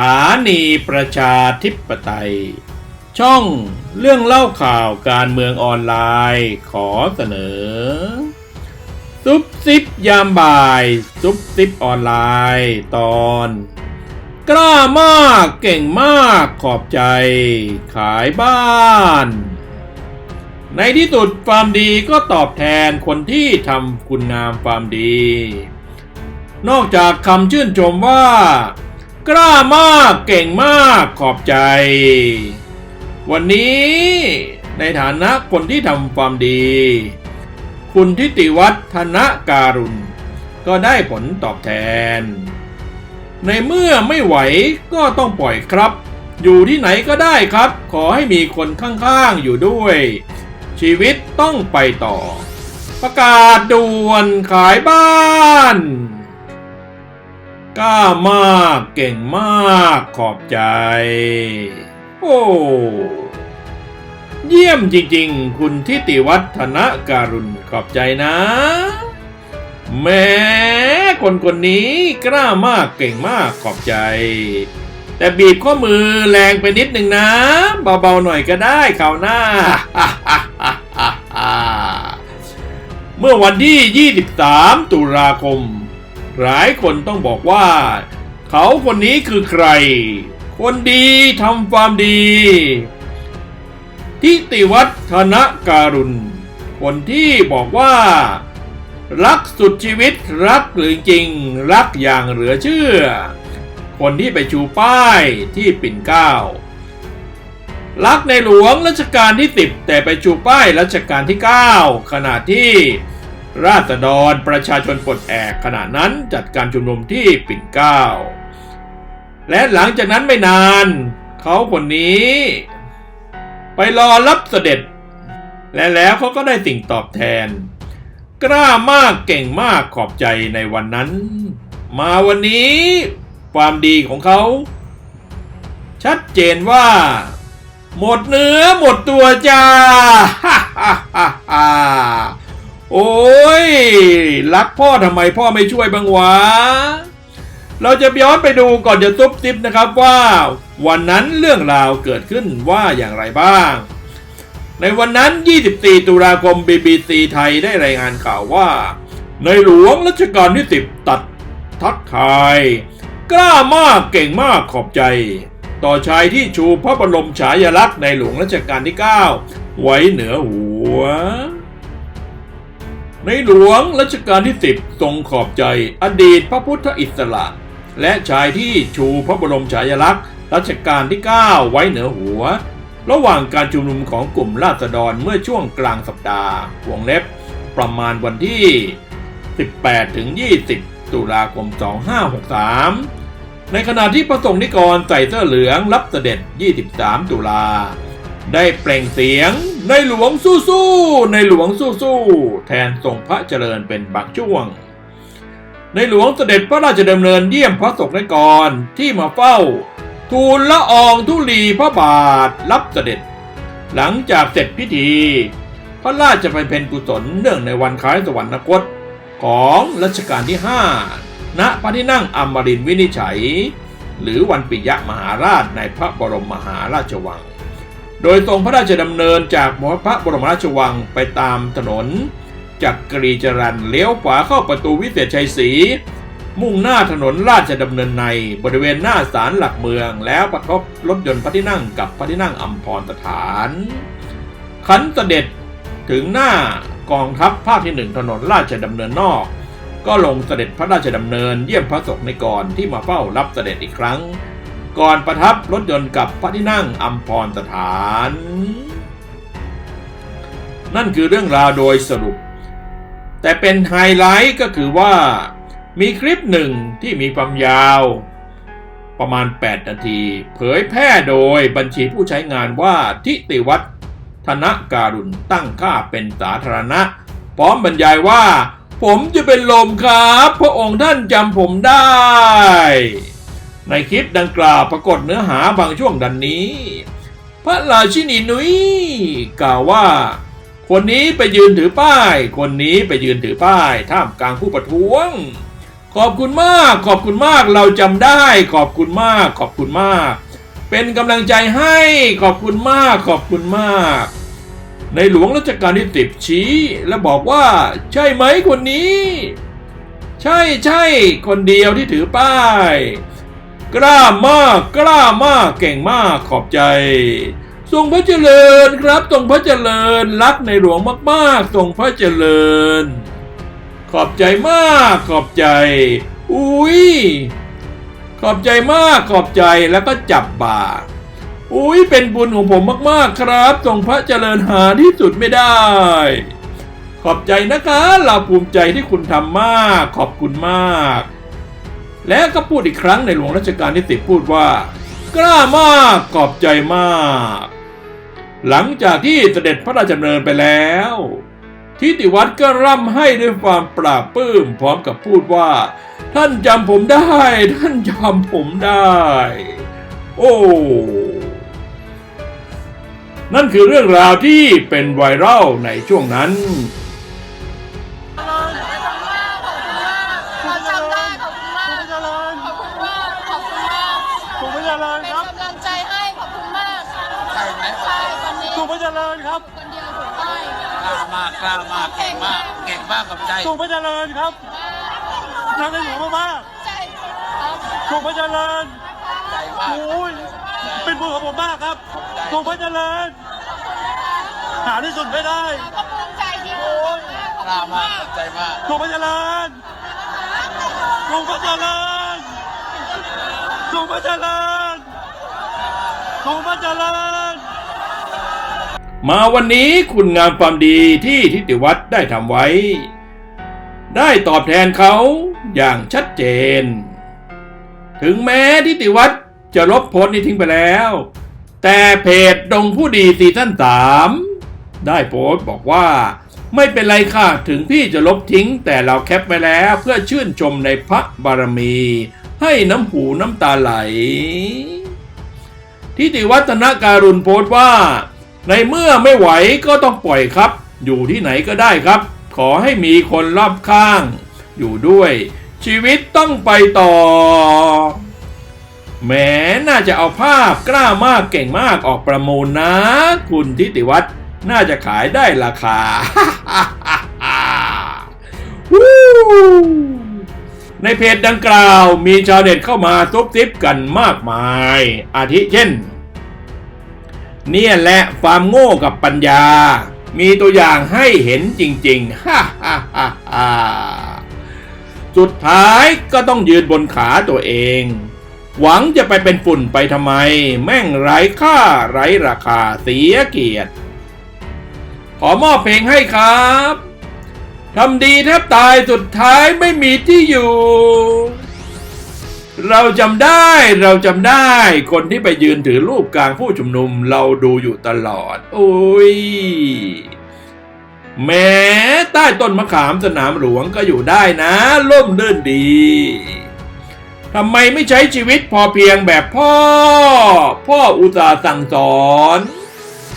ถานีประชาธิปไตย ช่องเรื่องเล่าข่าวการเมืองออนไลน์ขอเสนอ ซุปซิปยามบ่าย ซุปซิปออนไลน์ตอน กล้ามากเก่งมากขอบใจ ขายบ้าน ในที่สุดความดีก็ตอบแทนคนที่ทำคุณงามความดี นอกจากคำชื่นชมว่า กล้ามากเก่งมากขอบใจ วันนี้ในฐานะคนที่ทำความดี คุณทิติวัฒน์ธนการุณ ก็ได้ผลตอบแทน ในเมื่อไม่ไหวก็ต้องปล่อยครับ อยู่ที่ไหนก็ได้ครับ ขอให้มีคนข้างๆอยู่ด้วย ชีวิตต้องไปต่อ ประกาศด่วนขายบ้าน กล้ามากเก่งมากขอบใจ โอ้ เยี่ยมจริงๆ คุณทิติวัฒนการุณขอบใจนะ แม้คนคนนี้กล้ามากเก่งมากขอบใจ แต่บีบข้อมือแรงไปนิดหนึ่งนะ เบาๆหน่อยก็ได้คราวหน้า เมื่อวันที่ 23 ตุลาคม หลายคนต้องบอกว่า เขาคนนี้คือใคร คนดีทำความดี ทิติวัฒนการุณ คนที่บอกว่า รักสุดชีวิตรักหรือจริง รักอย่างเหลือเชื่อ คนที่ไปชูป้ายที่ปิ่นเก้ารักในหลวงรัชกาลที่สิบแต่ไปชูป้ายรัชกาลที่ 9 ขณะที่ ราษฎรประชาชนปลดแอกขณะนั้นจัดการชุมนุมที่ปิ่นเกล้า และหลังจากนั้นไม่นาน เขาคนนี้ ไปรอรับเสด็จ และแล้วเขาก็ได้สิ่งตอบแทน กล้ามากเก่งมากขอบใจในวันนั้น มาวันนี้ความดีของเขา ชัดเจนว่า หมดเนื้อหมดตัวจ้า โอ้ย รักพ่อทำไมพ่อไม่ช่วยบ้างวะ เราจะย้อนไปดูก่อนจะซุบซิบนะครับว่า วันนั้นเรื่องราวเกิดขึ้นว่าอย่างไรบ้าง ในวันนั้น 24 ตุลาคม BBC ไทยได้รายงานข่าวว่า ในหลวงรัชกาลที่ 10 ตัดทักทาย กล้ามากเก่งมากขอบใจ ต่อชายที่ชูพระบรมฉายาลักษณ์ในหลวงรัชกาลที่ 9 ไว้เหนือหัว ในหลวงรัชกาลที่10ทรงขอบใจอดีตพระพุทธอิสระ และชายที่ชูพระบรมฉายาลักษณ์รัชกาลที่ 9 ไว้เหนือหัว ระหว่างการชุมนุมของกลุ่มราษฎรเมื่อช่วงกลางสัปดาห์วงเล็บประมาณวันที่ 18ถึง20 ตุลาคม 2563 ในขณะที่พระสงฆ์นิกรใส่เสื้อเหลืองรับเสด็จ 23 ตุลา ได้เปล่งเสียง ในหลวงสู้ๆในหลวงสู้ๆแทนทรงพระเจริญเป็นบางช่วง ในหลวงเสด็จพระราชดำเนินเยี่ยมพระสงฆ์นกรที่มาเฝ้า ทูลละอองธุลีพระบาทรับเสด็จ หลังจากเสร็จพิธี พระราชไปเพนกุศลเนื่องในวันคล้ายสวรรคตของรัชกาลที่5ณพระที่นั่งอมรินวินิจฉัย หรือวันปิยมหาราชในพระบรมมหาราชวัง โดยทรงพระราชดำเนินจากมพระบรมราชวังไปตามถนนจากกรีจรันเลี้ยวขวาเข้าประตูวิเศษชัยศรีมุ่งหน้าถนนราชดำเนินในบริเวณหน้าศาลหลักเมือง แล้วประกบรถยนต์พระที่นั่งกับพระที่นั่งอัมพรสถาน ขันเสด็จถึงหน้ากองทัพภาคที่หนึ่งถนนราชดำเนินนอก ก็ลงเสด็จพระราชดำเนินเยี่ยมพระสงฆ์ในกรที่มาเฝ้ารับเสด็จอีกครั้ง ก่อนประทับรถยนต์กับพระที่นั่งอัมพรสถาน นั่นคือเรื่องราวโดยสรุป แต่เป็นไฮไลท์ก็คือว่ามีคลิปหนึ่งที่มีความยาว ประมาณ 8 นาที เผยแพร่โดยบัญชีผู้ใช้งานว่าทิติวัฒน์ธนการุณตั้งค่าเป็นสาธารณะ พร้อมบรรยายว่า ผมจะเป็นลมครับ พระองค์ท่านจำผมได้ ในคลิปดังกล่าวปรากฏเนื้อหาบางช่วงดังนี้ พระราชินีนุ้ยกล่าวว่า คนนี้ไปยืนถือป้าย คนนี้ไปยืนถือป้าย ท่ามกลางผู้ประท้วง ขอบคุณมาก ขอบคุณมากเราจำได้ ขอบคุณมาก ขอบคุณมาก เป็นกำลังใจให้ขอบคุณมาก ขอบคุณมาก ในหลวงรัชกาลที่สิบชี้และบอกว่า ใช่ไหมคนนี้ ใช่ใช่คนเดียวที่ถือป้าย กล้ามาก กล้ามาก เก่งมากขอบใจทรงพระเจริญครับทรงพระเจริญรักในหลวงมากๆทรงพระเจริญ ขอบใจมากขอบใจ อุ้ยขอบใจมากขอบใจแล้วก็จับบ่าอุ้ยเป็นบุญของผมมากๆครับทรงพระเจริญหาที่สุดไม่ได้ ขอบใจนะคะ เราภูมิใจที่คุณทำมาก ขอบคุณมาก และก็พูดอีกครั้งในหลวงรัชกาลที่สิบพูดว่า กล้ามากขอบใจมาก หลังจากที่เสด็จพระราชดำเนินไปแล้ว ทิติวัฒน์ก็ร่ำให้ด้วยความปราบปลื้มพร้อมกับพูดว่า ท่านจำผมได้ ท่านจำผมได้ โอ้นั่นคือเรื่องราวที่เป็นไวรัลในช่วงนั้น ครับคนเดียวถูกป้ายกล้ามากกล้ามากเก่งมากเก่งมากกับใจสุขพระเจริญครับรักในหลวงมากใช่ครับๆสุขพระเจริญใจมากโอ้ยเป็นบุญของผมมากครับสุขพระเจริญ หาที่สุดไม่ได้ก็ภูมิใจที่คุณทำมากขอบกล้าคุณมากมากกับใจมากสุขพระเจริญสุขพระเจริญสุขพระเจริญสุขพระเจริญ มาวันนี้คุณงามความดีที่ทิติวัฒน์ได้ทำไว้ ได้ตอบแทนเขาอย่างชัดเจน ถึงแม้ทิติวัฒน์จะลบโพสต์นี้ทิ้งไปแล้ว แต่เพจดงผู้ดีซีซั่นสามได้โพสต์บอกว่าไม่เป็นไรค่ะถึงพี่จะลบทิ้ง แต่เราแคปไว้แล้วเพื่อชื่นชมในพระบารมี ให้น้ำหูน้ำตาไหลทิติวัฒนการุณโพสต์ว่า ในเมื่อไม่ไหวก็ต้องปล่อยครับ อยู่ที่ไหนก็ได้ครับ ขอให้มีคนรอบข้าง อยู่ด้วย ชีวิตต้องไปต่อแหมน่าจะเอาภาพกล้ามากเก่งมากออกประมูลนะ คุณทิติวัฒน์น่าจะขายได้ราคา ในเพจดังกล่าวมีชาวเน็ตเข้ามาซุบซิบกันมากมาย อาทิเช่น เนี่ยแหละความโง่กับปัญญา มีตัวอย่างให้เห็นจริงๆฮ่าฮ่าฮ่าฮ่าสุดท้ายก็ต้องยืนบนขาตัวเอง หวังจะไปเป็นฝุ่นไปทำไม แม่งไร้ค่าไร้ราคาเสียเกียรติ ขอมอบเพลงให้ครับทำดีแทบตายสุดท้ายไม่มีที่อยู่ เราจำได้เราจำได้คนที่ไปยืนถือรูปกลางผู้ชุมนุมเราดูอยู่ตลอด โอ้ยแม้ใต้ต้นมะขามสนามหลวงก็อยู่ได้นะร่มรื่นดีทำไมไม่ใช้ชีวิตพอเพียงแบบพ่อ พ่ออุตส่าห์สั่งสอน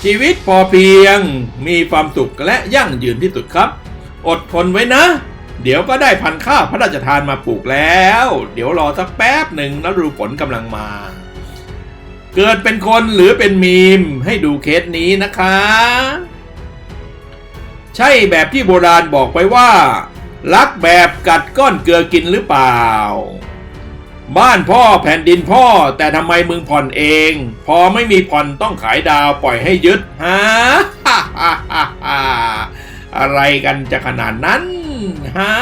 ชีวิตพอเพียงมีความสุขและยั่งยืนที่สุดครับ อดทนไว้นะ เดี๋ยวก็ได้พันธุ์ข้าวพระราชทานมาปลูกแล้ว เดี๋ยวรอสักแป๊บหนึ่งแล้วดูฝนกำลังมา เกิดเป็นคนหรือเป็นมีมให้ดูเคสนี้นะคะ ใช่แบบที่โบราณบอกไว้ว่า รักแบบกัดก้อนเกลือกินหรือเปล่า บ้านพ่อแผ่นดินพ่อแต่ทำไมมึงผ่อนเอง พอไม่มีผ่อนต้องขายดาวปล่อยให้ยึดฮะอะไรกันจะขนาดนั้น ฮะ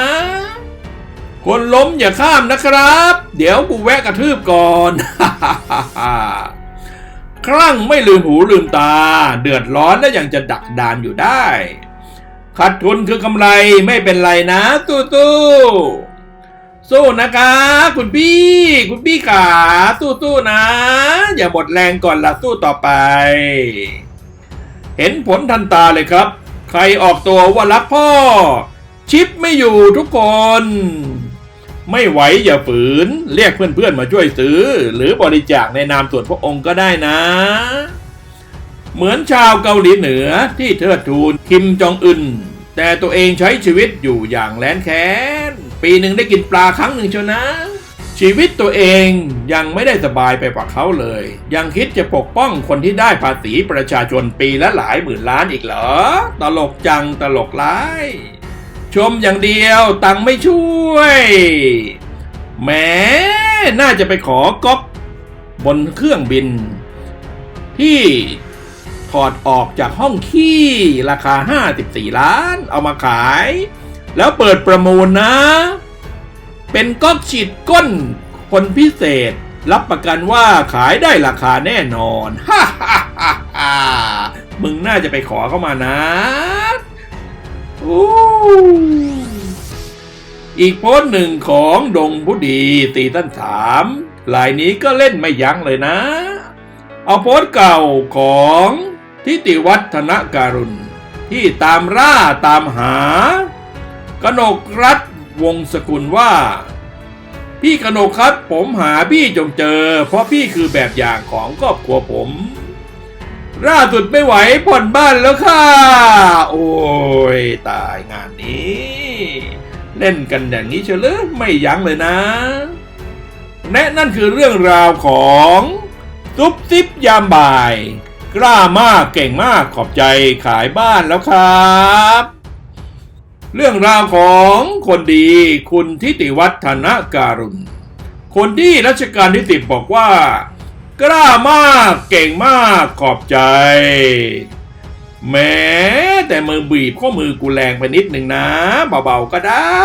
คนล้มอย่าข้ามนะครับ เดี๋ยวกูแวะกระทืบก่อนครั่งไม่ลืมหูลืมตา เดือดร้อนและยังจะดักดานอยู่ได้ขาดทุนคือกำไรไม่เป็นไรนะตู้ตู้สู้นะคะ คุณพี่ คุณพี่ขาสู้สู้นะ อย่าหมดแรงก่อนละสู้ต่อไป เห็นผลทันตาเลยครับ ใครออกตัวว่ารักพ่อ ชิปไม่อยู่ทุกคน ไม่ไหวอย่าฝืน เรียกเพื่อนๆมาช่วยซื้อ หรือบริจาคในนามส่วนพระองค์ก็ได้นะ เหมือนชาวเกาหลีเหนือที่เทิดทูนคิมจองอึนแต่ตัวเองใช้ชีวิตอยู่อย่างแล้นแค้น ปีหนึ่งได้กินปลาครั้งหนึ่งเชียวนะ ชีวิตตัวเองยังไม่ได้สบายไปกว่าเขาเลย ยังคิดจะปกป้องคนที่ได้ภาษีประชาชนปีละหลายหมื่นล้านอีกเหรอ ตลกจังตลกร้าย ชมอย่างเดียวตังไม่ช่วยแหมน่าจะไปขอก๊อปบนเครื่องบิน ที่ถอดออกจากห้องขี้ราคา 54 ล้าน เอามาขาย แล้วเปิดประมูลนะ เป็นก๊อกฉีดก้นคนพิเศษ รับประกันว่าขายได้ราคาแน่นอน ฮ่าฮ่าฮ่าฮ่ามึงน่าจะไปขอเข้ามานะ อีกโพสหนึ่งของดงผู้ดีตีตั้นสามลายนี้ก็เล่นไม่ยั้งเลยนะ เอาโพสเก่าของทิติวัฒนการุณ ที่ตามร่าตามหากนกรัฐวงศกุลว่า พี่กนกครับผมหาพี่จงเจอ เพราะพี่คือแบบอย่างของครอบครัวผม ล่าสุดไม่ไหวผ่อนบ้านแล้วค่ะ โอ้ย ตายงานนี้ เล่นกันอย่างนี้เฉลยไม่ยั้งเลยนะ และนั่นคือเรื่องราวของซุปซิปยามบ่าย กล้ามากเก่งมากขอบใจขายบ้านแล้วครับ เรื่องราวของคนดีคุณทิติวัฒนการุณ คนที่รัชกาลที่สิบบอกว่า กล้ามากเก่งมากขอบใจ แม้แต่มือบีบข้อมือกูแรงไปนิดหนึ่งนะ เบาๆก็ได้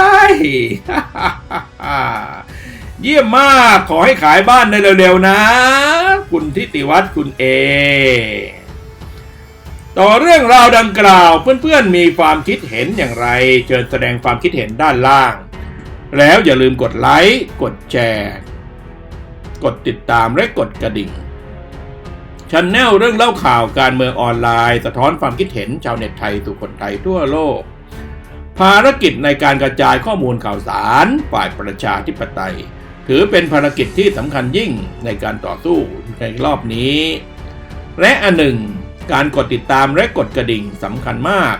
เยี่ยมมากขอให้ขายบ้านได้เร็วๆนะ คุณทิติวัฒน์คุณเอ ต่อเรื่องราวดังกล่าวเพื่อนๆมีความคิดเห็นอย่างไร เชิญแสดงความคิดเห็นด้านล่าง แล้วอย่าลืมกดไลค์กดแชร์ กดติดตามและกดกระดิ่งชันแนลเรื่องเล่าข่าวการเมืองออนไลน์ สะท้อนความคิดเห็นชาวเน็ตไทยสู่คนไทยทั่วโลก ภารกิจในการกระจายข้อมูลข่าวสารฝ่ายประชาธิปไตย ถือเป็นภารกิจที่สำคัญยิ่งในการต่อสู้ในรอบนี้ และอันหนึ่ง การกดติดตามและกดกระดิ่งสำคัญมาก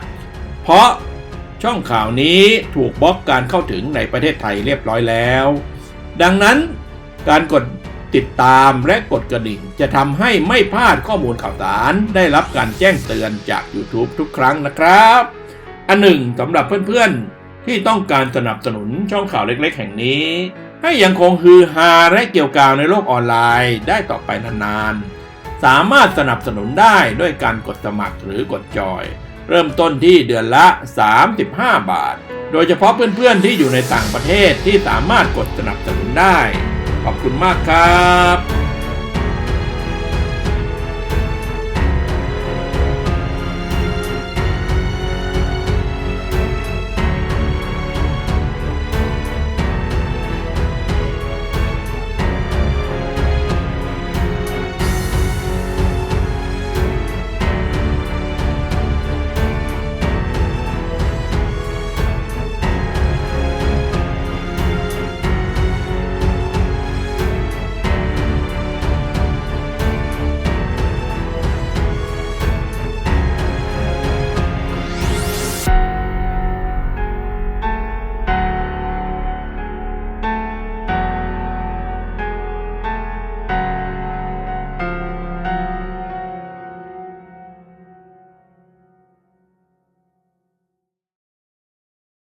เพราะช่องข่าวนี้ถูกบล็อกการเข้าถึงในประเทศไทยเรียบร้อยแล้ว ดังนั้นการกด ติดตามและกดกระดิ่ง จะทำให้ไม่พลาดข้อมูลข่าวสาร ได้รับการแจ้งเตือนจาก YouTube ทุกครั้งนะครับ อันหนึ่งสำหรับเพื่อนๆ ที่ต้องการสนับสนุนช่องข่าวเล็กๆ แห่งนี้ ให้ยังคงฮือฮาและเกี่ยวกาวในโลกออนไลน์ได้ต่อไปนานๆ สามารถสนับสนุนได้ด้วยการกดสมัครหรือกดจอย เริ่มต้นที่เดือนละ 35 บาท โดยเฉพาะเพื่อนๆที่อยู่ในต่างประเทศที่สามารถกดสนับสนุนได้ ขอบคุณมากครับ